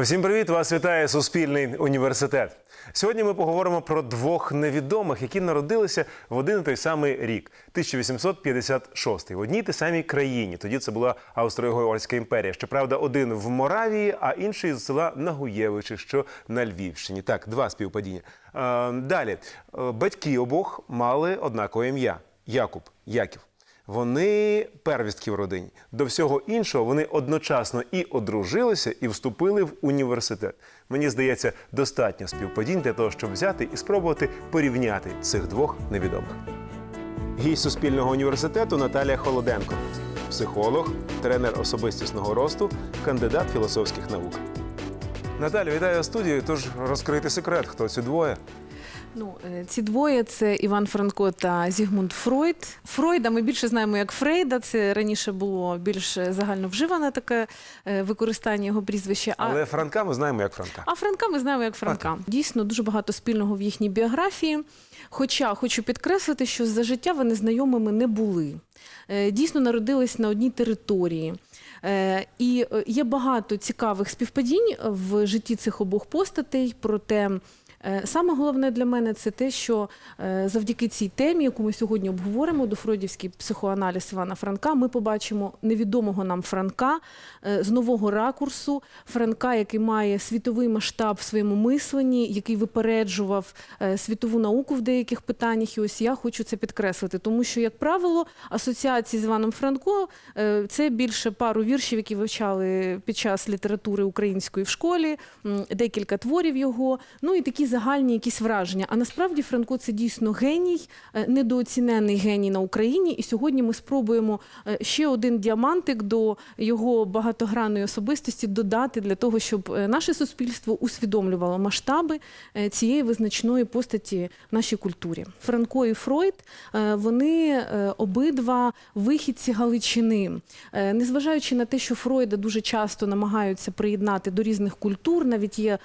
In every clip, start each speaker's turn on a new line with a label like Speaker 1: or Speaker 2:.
Speaker 1: Всім привіт! Вас вітає Суспільний університет. Сьогодні ми поговоримо про двох невідомих, які народилися в один і той самий рік 1856 в одній і самій країні. Тоді це була Австро-Угорська імперія. Щоправда, один в Моравії, а інший з села Нагуєвичі, що на Львівщині. Так, два співпадіння. Е, далі Е, батьки обох мали однакове ім'я Якуб Яків. Вони первістки в родині. До всього іншого вони одночасно і одружилися, і вступили в університет. Мені здається, достатньо співпадінь для того, щоб взяти і спробувати порівняти цих двох невідомих. Гість Суспільного університету Наталія Холоденко, психолог, тренер особистісного росту, кандидат філософських наук. Наталю, вітаю в студії. Тож розкрити секрет, хто ці двоє.
Speaker 2: Ну, е, ці двоє це Іван Франко та Зігмунд Фройд. Фройда ми більше знаємо як Фрейда. Це раніше було більш загально вживане таке е, використання його прізвища. А,
Speaker 1: Але Франка ми знаємо як Франка.
Speaker 2: а Франка ми знаємо як Франка. Дійсно, дуже багато спільного в їхній біографії. Хоча хочу підкреслити, що за життя вони знайомими не були. Е, Дійсно народились на одній території. Е, І е, є багато цікавих співпадінь в житті цих обох постатей. Проте е, саме головне для мене це те, що е, завдяки цій темі, яку ми сьогодні обговоримо, дофройдівський психоаналіз Івана Франка, ми побачимо невідомого нам Франка е, з нового ракурсу. Франка, який має світовий масштаб в своєму мисленні, який випереджував е, світову науку в деяких питаннях. І ось я хочу це підкреслити, тому що, як правило, асоціації з Іваном Франко е, це більше пару віршів, які вивчали під час літератури української в школі, декілька творів його, ну і такі загальні якісь враження. А насправді Франко це дійсно геній, е, недооцінений геній на Україні. І сьогодні ми спробуємо е, ще один діамантик до його багатогранної особистості додати для того, щоб е, наше суспільство усвідомлювало масштаби цієї визначної постаті в нашій культурі. Франко і Фройд вони обидва вихідці Галичини. Незважаючи на те, що Фройда дуже часто намагаються приєднати до різних культур, навіть є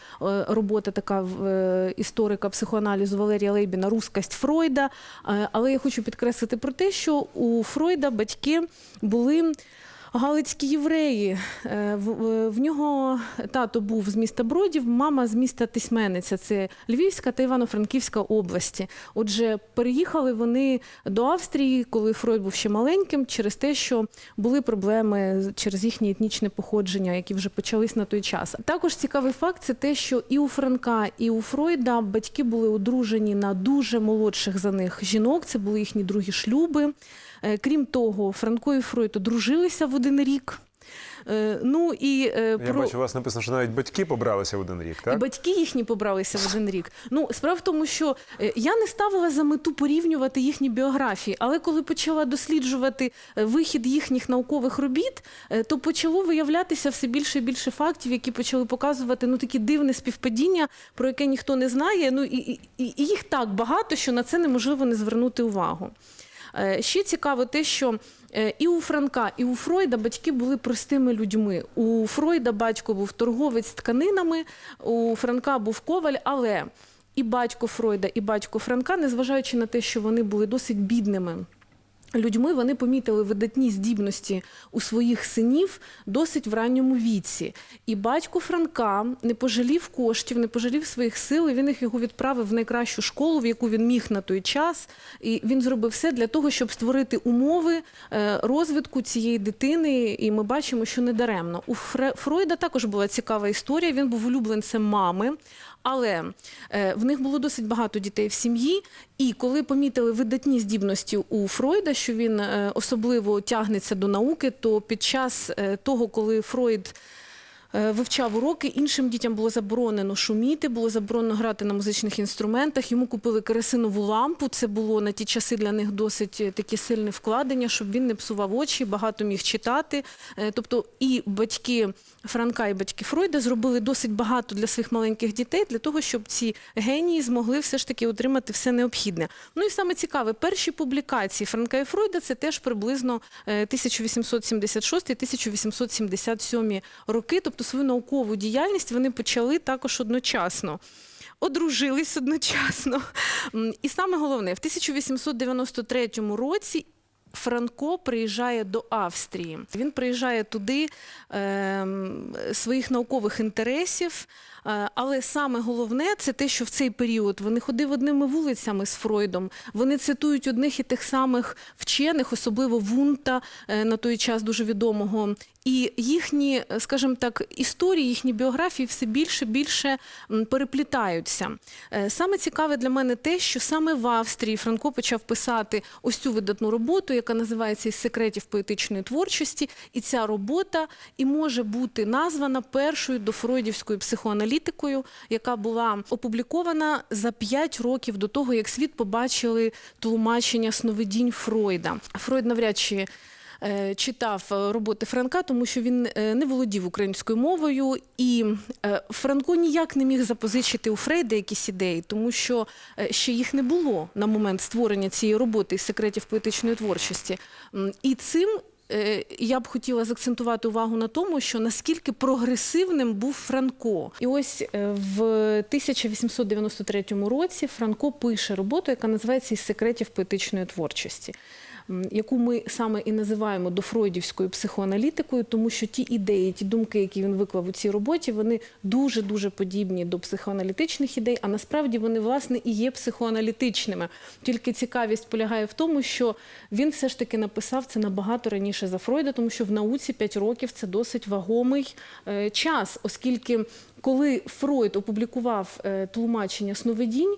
Speaker 2: робота така в історика психоаналізу Валерія Лейбіна Рускасть Фройда. Е, Але я хочу підкреслити про те, що у Фройда батьки були. Галицькі євреї. Е, В, нього тато був з міста Бродів, мама з міста Тисмениця. Це Львівська та Івано-Франківська області. Отже, переїхали вони до Австрії, коли Фройд був ще маленьким, через те, що були проблеми через їхнє етнічне походження, які вже почались на той час. Також цікавий факт це те, що і у Франка, і у Фройда батьки були одружені на дуже молодших за них жінок. Це були їхні другі шлюби. Е, Крім того, Франко і Фройд одружилися в один рік. Е, Ну і е,
Speaker 1: Я
Speaker 2: про
Speaker 1: бачу, у вас написано, що навіть батьки побралися в один рік,
Speaker 2: і
Speaker 1: так?
Speaker 2: батьки їхні побралися в один рік. Ну справа в тому, що я не ставила за мету порівнювати їхні біографії, але коли почала досліджувати вихід їхніх наукових робіт, то почало виявлятися все більше і більше фактів, які почали показувати ну такі дивне співпадіння, про яке ніхто не знає. Ну і, і, і і їх так багато, що на це неможливо не звернути увагу. Е, Ще цікаво те, що е, і у Франка, і у Фройда батьки були простими людьми. У Фройда батько був торговець тканинами, у Франка був коваль, але і батько Фройда, і батько Франка, незважаючи на те, що вони були досить бідними. Людьми вони помітили видатні здібності у своїх синів досить в ранньому віці. І батько Франка не пожалів коштів, не пожалів своїх сил. і Він їх його відправив в найкращу школу, в яку він міг на той час. І він зробив все для того, щоб створити умови е, розвитку цієї дитини. І ми бачимо, що не даремно. У Фре- Фройда також була цікава історія. Він був улюбленцем мами. Але е, в них було досить багато дітей в сім'ї, і коли помітили видатні здібності у Фройда, що він е, особливо тягнеться до науки, то під час е, того, коли Фройд вивчав уроки, іншим дітям було заборонено шуміти, було заборонено грати на музичних інструментах. Йому купили керосинову лампу. Це було на ті часи для них досить е, таке сильне вкладення, щоб він не псував очі, багато міг читати. Е, Тобто і батьки Франка, і батьки Фройда зробили досить багато для своїх маленьких дітей для того, щоб ці генії змогли все ж таки отримати все необхідне. Ну і саме цікаве, перші публікації Франка і Фройда це теж приблизно е, 1876-1877 роки. Тобто свою наукову діяльність вони почали також одночасно. Одружились одночасно. І саме головне, в 1893 році Франко приїжджає до Австрії. Він приїжджає туди ем, своїх наукових інтересів. Е, Але саме головне це те, що в цей період вони ходив одними вулицями з Фройдом. Вони цитують одних і тих самих вчених, особливо Вунта, е, на той час дуже відомого. І їхні, е, скажімо так, історії, їхні біографії все більше більше переплітаються. Е, Саме цікаве для мене те, що саме в Австрії Франко почав писати ось цю видатну роботу, яка називається «Із секретів поетичної творчості. І ця робота і може бути названа першою дофройдівською психоаналітикою, яка була опублікована за 5 років до того, як світ побачили тлумачення сновидінь Фройда. Фройд навряд чи читав е, роботи Франка, тому що він е, не володів українською мовою, і е, Франко ніяк не міг запозичити у Фрейда якісь ідеї, тому що е, ще їх не було на момент створення цієї роботи із секретів поетичної творчості. І цим е, я б хотіла заакцентувати увагу на тому, що наскільки прогресивним був Франко. І ось е, в 1893 році Франко пише роботу, яка називається «Із секретів поетичної творчості. Яку ми саме і називаємо дофройдівською психоаналітикою, тому що ті ідеї, ті думки, які він виклав у цій роботі, вони дуже дуже подібні до психоаналітичних ідей, а насправді вони власне і є психоаналітичними. Тільки цікавість полягає в тому, що він все ж таки написав це набагато раніше за Фройда, тому що в науці 5 років це досить вагомий е, час, оскільки коли Фройд опублікував е, тлумачення сновидінь,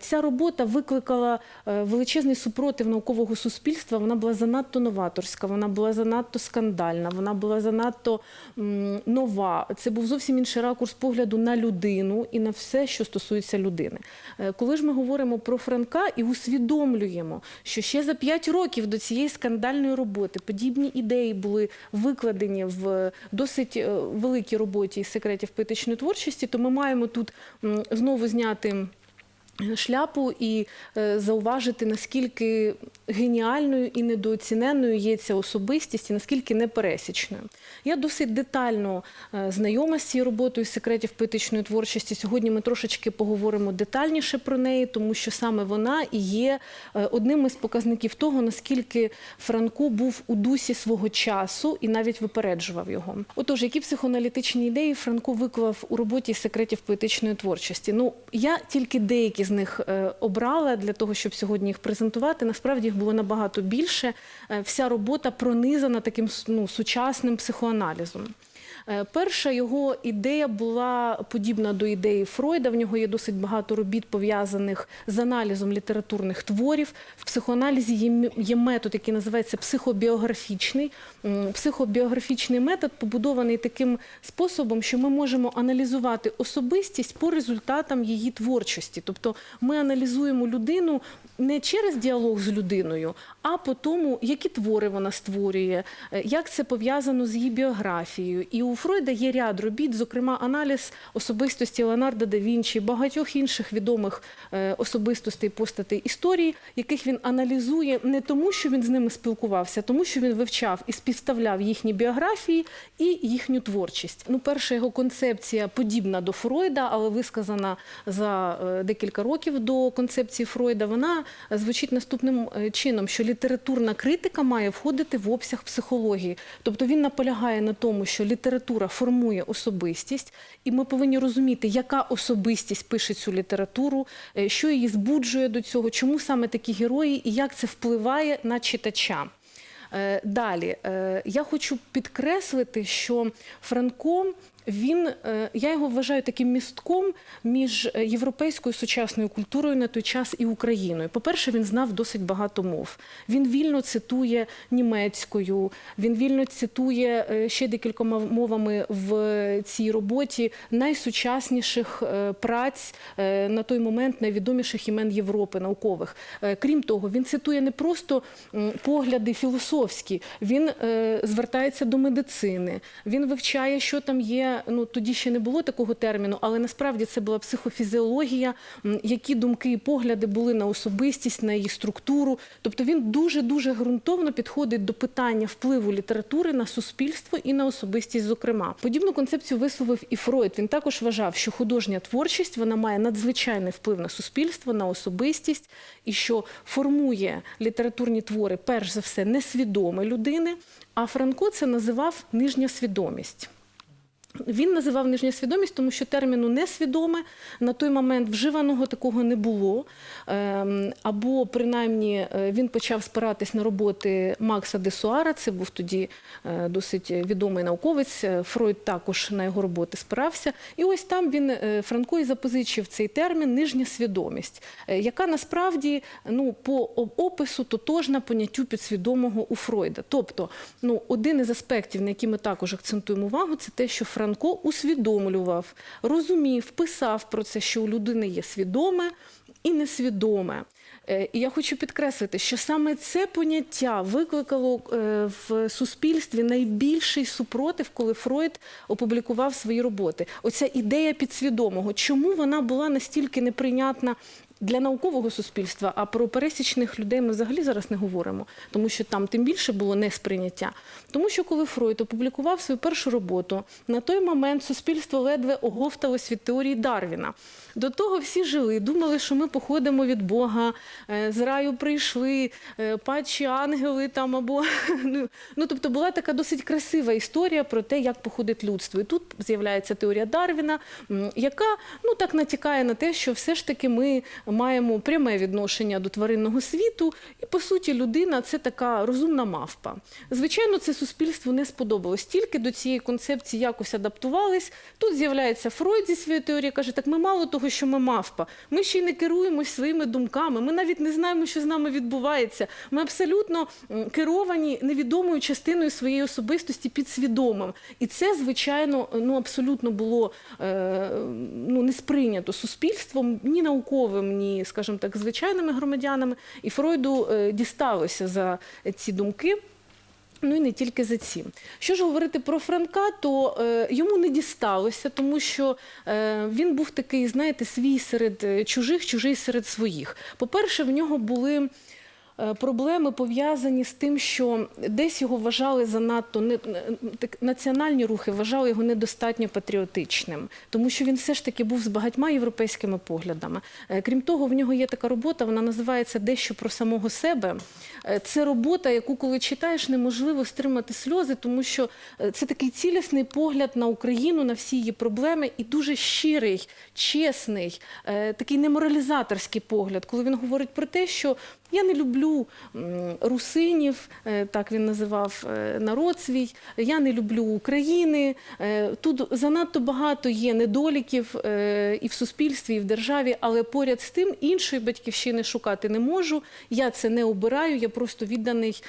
Speaker 2: ця робота викликала е, величезний супротив наукового суспільства. Вона була занадто новаторська, вона була занадто скандальна, вона була занадто нова. Це був зовсім інший ракурс погляду на людину і на все, що стосується людини. Е, Коли ж ми говоримо про Франка і усвідомлюємо, що ще за 5 років до цієї скандальної роботи подібні ідеї були викладені в досить е, великій роботі із секретів поетичної творчості, то ми маємо тут знову зняти шляпу і е, зауважити, наскільки геніальною і недооціненною є ця особистість і наскільки непересічною. Я досить детально е, знайома з цією роботою секретів поетичної творчості. Сьогодні ми трошечки поговоримо детальніше про неї, тому що саме вона і є е, одним із показників того, наскільки Франко був у дусі свого часу і навіть випереджував його. Отож, які психоаналітичні ідеї Франко виклав у роботі секретів поетичної творчості? Ну, я тільки деякі з них е, обрала для того, щоб сьогодні їх презентувати. Насправді їх було набагато більше. Е, Вся робота пронизана таким ну, сучасним психоаналізом. Е, Перша його ідея була подібна до ідеї Фройда. В нього є досить багато робіт пов'язаних з аналізом літературних творів. В психоаналізі є, метод, який називається психобіографічний. Психобіографічний метод побудований таким способом, що ми можемо аналізувати особистість по результатам її творчості. Тобто ми аналізуємо людину не через діалог з людиною, а по тому, які твори вона створює, е, як це пов'язано з її біографією. І у Фройда є ряд робіт, зокрема аналіз особистості Леонардо да Вінчі, багатьох інших відомих е, особистостей постатей історії, яких він аналізує не тому, що він з ними спілкувався, а тому, що він вивчав і співставляв їхні біографії і їхню творчість. Ну, перша його концепція подібна до Фройда, але висказана за е, декілька років до концепції Фройда. Вона звучить наступним е, чином, що літературна критика має входити в обсяг психології. Тобто він наполягає на тому, що література формує особистість, і ми повинні розуміти, яка особистість пише цю літературу, е, що її збуджує до цього, чому саме такі герої і як це впливає на читача. Е, Далі е, я хочу підкреслити, що Франко. Він, е, я його вважаю таким містком між е, європейською сучасною культурою на той час і Україною. По-перше, він знав досить багато мов. Він вільно цитує німецькою, він вільно цитує е, ще декількома мовами в цій роботі найсучасніших праць на той момент найвідоміших імен Європи наукових. Крім того, він цитує не просто погляди філософські, він звертається до медицини, він вивчає, що там є ну тоді ще не було такого терміну, але насправді це була психофізіологія, які думки і погляди були на особистість, на її структуру. Тобто він дуже-дуже ґрунтовно підходить до питання впливу літератури на суспільство і на особистість, зокрема. Подібну концепцію висловив і Фройд. Він також вважав, що художня творчість вона має надзвичайний вплив на суспільство, на особистість, і що формує літературні твори, перш за все, несвідоме людини. А Франко це називав нижня свідомість. Він називав нижня свідомість, тому що терміну несвідоме на той момент вживаного такого не було. Ем, Або принаймні е, він почав спиратись на роботи Макса Десуара. Це був тоді е, досить відомий науковець. Е, Фройд також на його роботи спирався. І ось там він Франко і запозичив цей термін нижня свідомість, яка насправді ну, по опису тотожна поняттю підсвідомого у Фройда. Тобто, ну, один із аспектів, на який ми також акцентуємо увагу, це те, що Франко усвідомлював, розумів, писав про це, що у людини є свідоме і несвідоме. Е, І я хочу підкреслити, що саме це поняття викликало е, в суспільстві найбільший супротив, коли Фройд опублікував свої роботи. Оця ідея підсвідомого. Чому вона була настільки неприйнятна для наукового суспільства, а про пересічних людей ми взагалі зараз не говоримо, тому що там тим більше було несприйняття. Тому що коли Фройд опублікував свою першу роботу, на той момент суспільство ледве оговталось від теорії Дарвіна. До того всі жили, думали, що ми походимо від Бога, е, з раю прийшли, е, падші ангели там або ну, ну тобто була така досить красива історія про те, як походить людство. І тут з'являється теорія Дарвіна, яка ну так натякає на те, що все ж таки ми маємо пряме відношення до тваринного світу, і по суті людина це така розумна мавпа. Звичайно, це суспільству не сподобалось. Тільки до цієї концепції якось адаптувались. Тут з'являється Фройд зі своєю теорією, каже, так ми мало того, що ми мавпа, ми ще й не керуємось своїми думками, ми навіть не знаємо, що з нами відбувається. Ми абсолютно керовані невідомою частиною своєї особистості підсвідомим. І це, звичайно, ну абсолютно було е, ну, не сприйнято суспільством, ні науковим, ні, скажімо так, звичайними громадянами. І Фройду е, дісталося за ці думки. Ну і не тільки за ці. Що ж говорити про Франка, то е, йому не дісталося, тому що е, він був такий, знаєте, свій серед е, чужих, чужий серед своїх. По-перше, в нього були. Е, Проблеми пов'язані з тим, що десь його вважали занадто національні рухи вважали його недостатньо патріотичним, тому що він все ж таки був з багатьма європейськими поглядами. Е, Крім того, в нього є така робота, вона називається Дещо про самого себе. Е, Це робота, яку коли читаєш, неможливо стримати сльози, тому що це такий цілісний погляд на Україну, на всі її проблеми, і дуже щирий, чесний, такий неморалізаторський погляд, коли він говорить про те, що я не люблю русинів, е, так він називав е, народ свій. Я не люблю України. Е, Тут занадто багато є недоліків і в суспільстві, і в державі, але поряд з тим іншої батьківщини шукати не можу. Я це не обираю. Я просто відданий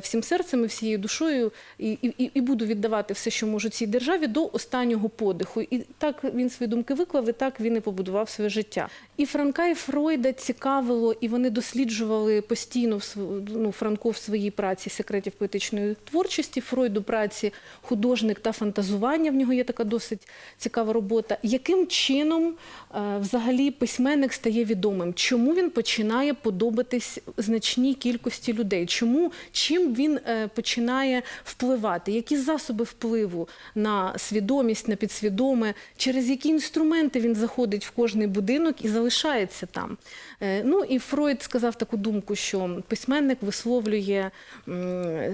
Speaker 2: всім серцем і всією душою і, і, і буду віддавати все, що можу цій державі до останнього подиху. І так він свої думки виклав, і так він і побудував своє життя. І Франка, і Фройда цікавило, і вони досліджували постійно в св- ну, Франко в своїй праці секретів поетичної творчості, Фройду праці художник та фантазування. В нього є така досить цікава робота. Яким чином е, взагалі письменник стає відомим? Чому він починає подобатись значній кількості людей? Чому чим він е, починає впливати? Які засоби впливу на свідомість, на підсвідоме? Через які інструменти він заходить в кожний будинок і залишається там? Е, Ну і Фройд сказав таку думку, що письменник висловлює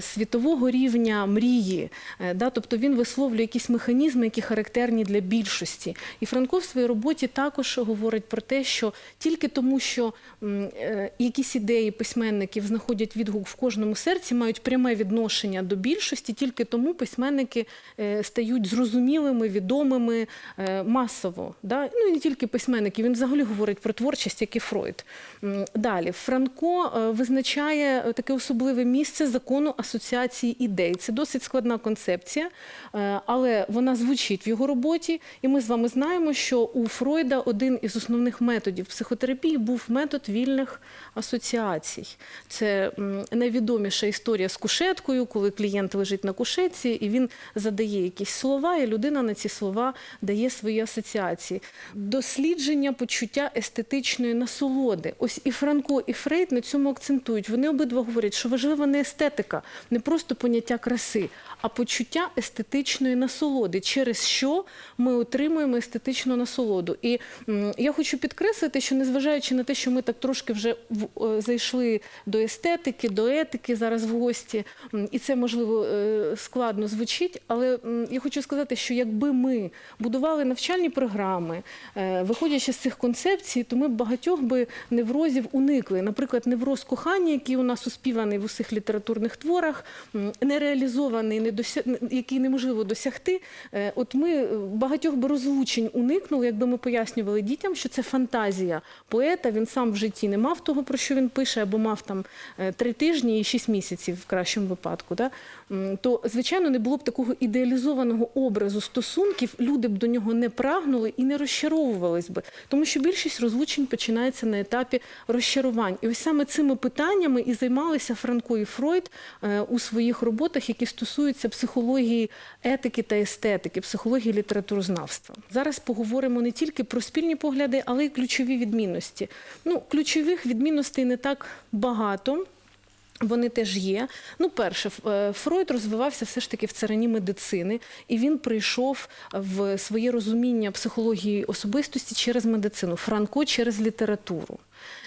Speaker 2: світового рівня мрії, Е, да, тобто він висловлює якісь механізми, які характерні для більшості. І Франко в своїй роботі також говорить про те, що тільки тому, що е, якісь ідеї письменників знаходять відгук в кожному серці, мають пряме відношення до більшості, тільки тому письменники е, стають зрозумілими, відомими масово. Да? Ну і не тільки письменники, він взагалі говорить про творчість, як і Фройд. Далі Франко е, визначає е, таке особливе місце закону асоціації ідей. Це досить складна концепція, е, але вона звучить в його роботі. І ми з вами знаємо, що у Фройда один із основних методів психотерапії був метод вільних асоціацій. Це найвідоміша історія з кушеткою, коли клієнт лежить на кушетці і він задає якісь слова, і людина на ці слова дає свої асоціації. Дослідження почуття естетичної насолоди. Ось і Франко, і Фрейд на цьому акцентують. Вони обидва говорять, що важлива не естетика, не просто поняття краси, а почуття естетичної насолоди, через що ми отримуємо естетичну насолоду. І я хочу підкреслити, що незважаючи на те, що ми так трошки вже зайшли до естетики, до етики зараз в гості, і це можливо е, складно звучить, але я хочу сказати, що якби ми будували навчальні програми, е, виходячи з цих концепцій, то ми багатьох би неврозів уникли. Наприклад, невроз кохання, який у нас успіваний в усіх літературних творах, нереалізований, недося... який неможливо досягти. Е, От ми е, багатьох би розлучень уникнули, якби ми пояснювали дітям, що це фантазія поета. Він сам в житті не мав того, про що він пише, або мав там е, три тижні і шість місяців в кращому випадку. Да? То, звичайно, не було б такого ідеалізованого образу стосунків, люди б до нього не прагнули і не розчаровувались би. Тому що більшість розлучень починається на етапі розчарувань. І ось саме цими питаннями і займалися Франко і Фройд е, у своїх роботах, які стосуються психології етики та естетики, психології літературознавства. Зараз поговоримо не тільки про спільні погляди, але й ключові відмінності. Ну, ключових відмінностей не так багато. Вони теж є. Ну, перше, е, Фройд розвивався все ж таки в царині медицини, і він прийшов в своє розуміння психології особистості через медицину, Франко через літературу.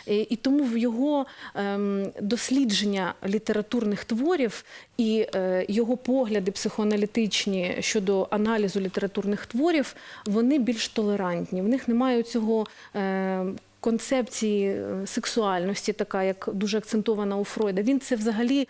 Speaker 2: І, і тому в його ем, дослідження літературних творів і е, його погляди психоаналітичні щодо аналізу літературних творів, вони більш толерантні. В них немає цього. Концепції е, сексуальності, така як дуже акцентована у Фройда, він це взагалі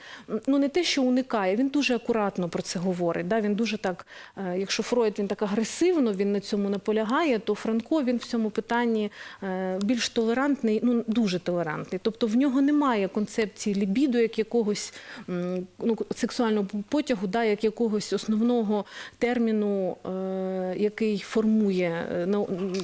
Speaker 2: ну не те, що уникає, він дуже акуратно про це говорить. Да? Він дуже так, е, якщо Фройд він так агресивно, він на цьому наполягає, то Франко він в цьому питанні е, більш толерантний, ну дуже толерантний. Тобто в нього немає концепції лібіду як якогось ну, сексуального потягу, да, як якогось основного терміну, який формує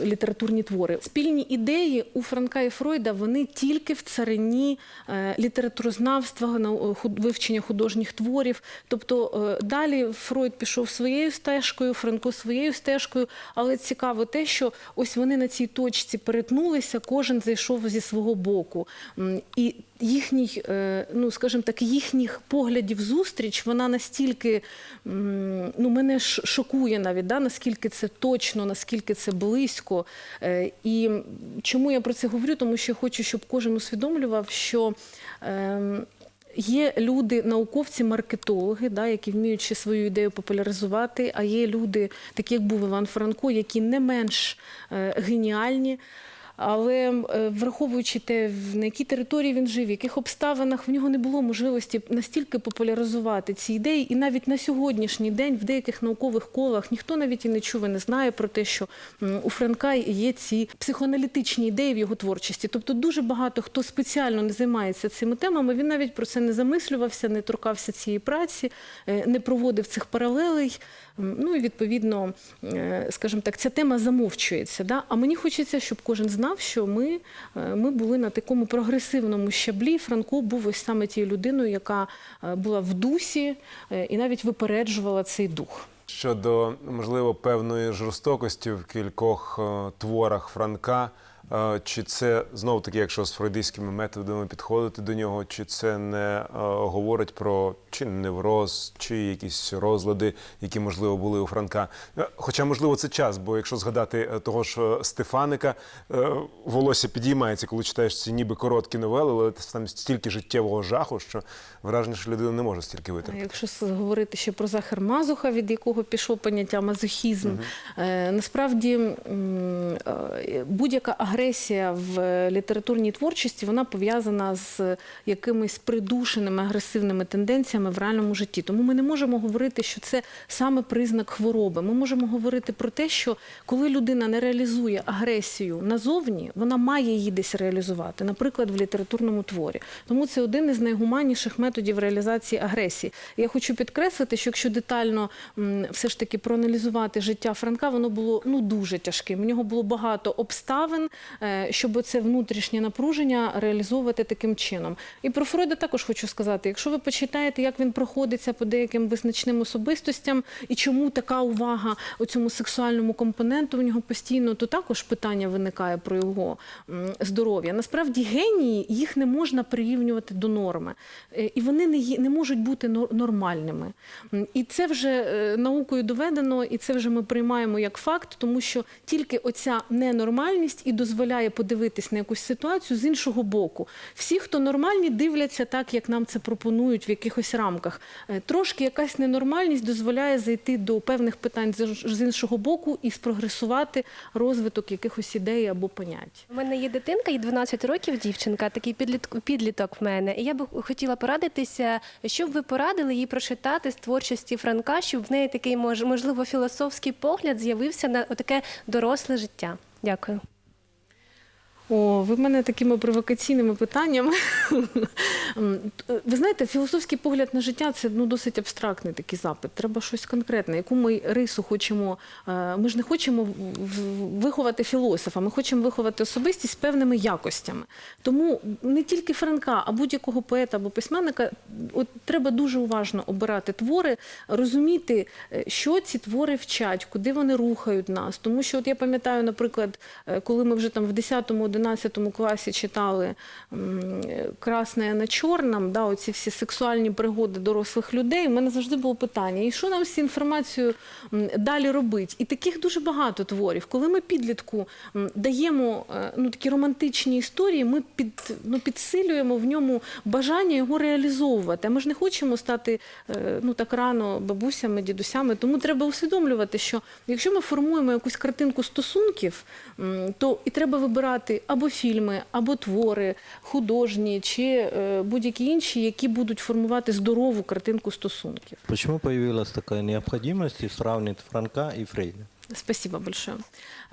Speaker 2: літературні твори. Спільні ідеї у Франка і Фройда вони тільки в царині е, літературознавства, нау- вивчення художніх творів. Тобто е, далі Фройд пішов своєю стежкою, Франко своєю стежкою. Але цікаво те, що ось вони на цій точці перетнулися, кожен зайшов зі свого боку. І їхній, е, ну скажімо так, їхніх поглядів зустріч, вона настільки ну, мене шокує навіть, да, наскільки це точно, наскільки це близько. Е, І чому я про це говорю? Тому що хочу, щоб кожен усвідомлював, що. ем, Є люди, науковці, маркетологи, да, які вміють ще свою ідею популяризувати. А є люди, такі як був Іван Франко, які не менш е, геніальні. Але е, враховуючи те, на якій території він жив, в яких обставинах в нього не було можливості настільки популяризувати ці ідеї, і навіть на сьогоднішній день в деяких наукових колах ніхто навіть і не чув, і не знає про те, що у Франка є ці психоаналітичні ідеї в його творчості. Тобто дуже багато хто спеціально не займається цими темами. Він навіть про це не замислювався, не торкався цієї праці, е, не проводив цих паралелей. Ну і відповідно, е, скажімо так, ця тема замовчується. Да? А мені хочеться, щоб кожен знав, що ми, е, ми були на такому прогресивному щаблі. Франко був ось саме тією людиною, яка е, була в дусі і навіть випереджувала цей дух.
Speaker 1: Щодо можливо певної жорстокості в кількох творах Франка. Е, Чи це знов таки, якщо з фройдистськими методами підходити до нього, чи це не е, говорить про чи невроз, чи якісь розлади, які можливо були у Франка? Е, Хоча, можливо, це час, бо якщо згадати того ж Стефаника, волосся підіймається, коли читаєш ці ніби короткі новели, але там стільки життєвого жаху, що враження, що людина не може стільки
Speaker 2: А
Speaker 1: витерпіти.
Speaker 2: Якщо говорити ще про Захар Мазуха, від якого пішло поняття мазохізм, е, насправді будь-яка агресія. Агресія в е, літературній творчості вона пов'язана з якимись придушеними агресивними тенденціями в реальному житті. Тому ми не можемо говорити, що це саме признак хвороби. Ми можемо говорити про те, що коли людина не реалізує агресію назовні, вона має її десь реалізувати, наприклад, в літературному творі. Тому це один із найгуманніших методів реалізації агресії. Я хочу підкреслити, що якщо детально все ж таки проаналізувати життя Франка, воно було ну дуже тяжким. У нього було багато обставин, щоб це внутрішнє напруження реалізовувати таким чином. І про Фройда також хочу сказати: якщо ви почитаєте, як він проходиться по деяким визначним особистостям і чому така увага у цьому сексуальному компоненту в нього постійно, то також питання виникає про його здоров'я. Насправді генії їх не можна прирівнювати до норми, Е, і вони не, не можуть бути нормальними. І це вже е, наукою доведено, і це вже ми приймаємо як факт, тому що тільки оця ненормальність і дозволяє подивитись на якусь ситуацію з іншого боку. Всі, хто нормальні, дивляться так, як нам це пропонують в якихось рамках. Е, Трошки якась ненормальність дозволяє зайти до певних питань з іншого боку і спрогресувати розвиток якихось ідей або понять.
Speaker 3: У мене є дитинка, їй 12 років, дівчинка, такий підліток, підліток в мене. І я би хотіла порадитися, що б ви порадили їй прочитати з творчості Франка, щоб в неї такий мож- можливо філософський погляд з'явився на таке доросле життя. Дякую.
Speaker 2: О, ви в мене такими провокаційними питаннями. Ви знаєте, філософський погляд на життя це ну, досить абстрактний такий запит. Треба щось конкретне. Яку ми рису хочемо. е, Ми ж не хочемо виховати філософа, ми хочемо виховати особистість з певними якостями. Тому не тільки Франка, а будь-якого поета або письменника, от треба дуже уважно обирати твори, розуміти, е, що ці твори вчать, куди вони рухають нас. Тому що, от я пам'ятаю, наприклад, е, коли ми вже там в 10-11 класі читали Красне на чорному, да, оці всі сексуальні пригоди дорослих людей, у мене завжди було питання: і що нам з цією інформацією далі робити? І таких дуже багато творів. Коли ми підлітку даємо е, ну, такі романтичні історії, ми під, ну, підсилюємо в ньому бажання його реалізовувати. А ми ж не хочемо стати е, ну, так рано бабусями, дідусями. Тому треба усвідомлювати, що якщо ми формуємо якусь картинку стосунків, то і треба вибирати або фільми, або твори художні чи е, будь-які інші, які будуть формувати здорову картинку стосунків.
Speaker 4: Чому появилась така необхідність сравнити Франка і Фрейда?
Speaker 2: Спасибо большое.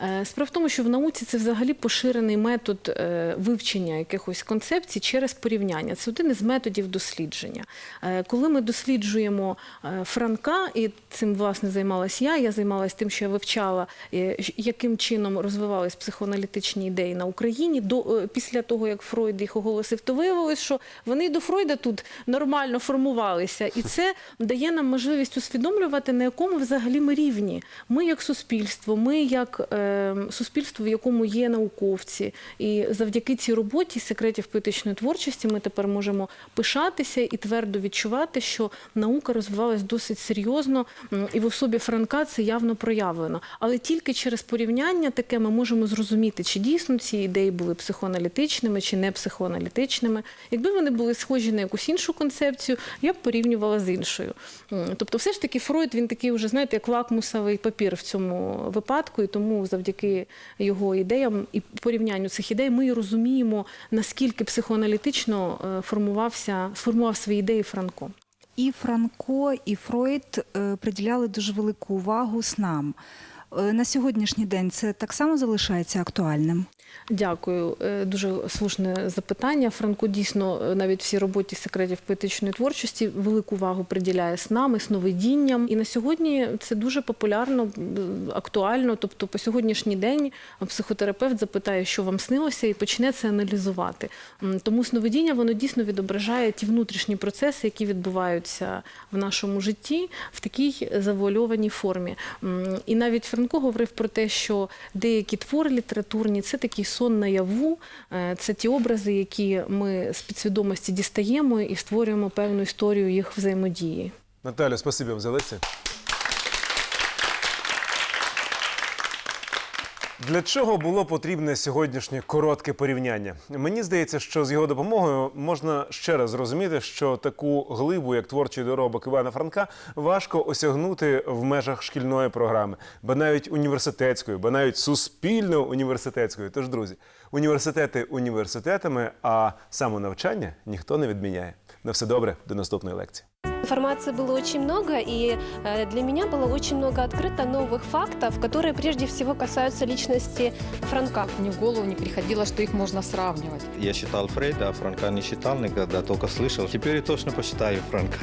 Speaker 2: Е, Справа в тому, що в науці це взагалі поширений метод е, вивчення якихось концепцій через порівняння. Це один із методів дослідження. Е, Коли ми досліджуємо Франка, і цим власне займалась я, я займалася тим, що я вивчала, яким чином розвивались психоаналітичні ідеї на Україні до після того, як Фройд їх оголосив, то виявилось, що вони до Фройда тут нормально формувалися, і це дає нам можливість усвідомлювати, на якому взагалі ми рівні. Ми як суспільство, ми як е, суспільство, в якому є науковці, і завдяки цій роботі секретів поетичної творчості ми тепер можемо пишатися і твердо відчувати, що наука розвивалась досить серйозно, і в особі Франка це явно проявлено. Але тільки через порівняння таке ми можемо зрозуміти, чи дійсно ці ідеї були психоаналітичними чи не психоаналітичними. Якби вони були схожі на якусь іншу концепцію, я б порівнювала з іншою. Тобто, все ж таки, Фройд він такий вже знаєте, як лакмусовий папір в цьому випадку, і тому завдяки його ідеям і порівнянню цих ідей ми розуміємо, наскільки психоаналітично е, формувався, сформував свої ідеї Франко.
Speaker 5: І Франко, і Фройд е, приділяли дуже велику увагу снам. Е, На сьогоднішній день це так само залишається актуальним.
Speaker 2: Дякую. Е, Дуже слушне запитання. Франко дійсно е, навіть всій роботі секретів поетичної творчості велику увагу приділяє снам і сновидінням. І на сьогодні це дуже популярно, актуально. Тобто, по сьогоднішній день психотерапевт запитає, що вам снилося, і почне це аналізувати. Тому сновидіння воно дійсно відображає ті внутрішні процеси, які відбуваються в нашому житті в такій завуальованій формі. І навіть Франко говорив про те, що деякі твори літературні це такий сон наяву, е, це ті образи, які ми з підсвідомості дістаємо і створюємо певну історію їх взаємодії.
Speaker 1: Наталя, спасибі вам за лекцію. Для чого було потрібне сьогоднішнє коротке порівняння? Мені здається, що з його допомогою можна ще раз зрозуміти, що таку глибу, як творчий доробок Івана Франка, важко осягнути в межах шкільної програми, бо навіть університетської, бо навіть суспільно університетської. Тож, друзі, університети університетами, а самонавчання ніхто не відміняє. На все добре, до наступної лекції.
Speaker 3: Информации было очень много, и э, для меня было очень много открыто новых фактов, которые прежде всего касаются личности Франка.
Speaker 6: Мне в голову не приходило, что их можно сравнивать.
Speaker 4: Я читал Фрейда, а Франка не читал никогда, только слышал. Теперь точно почитаю Франка.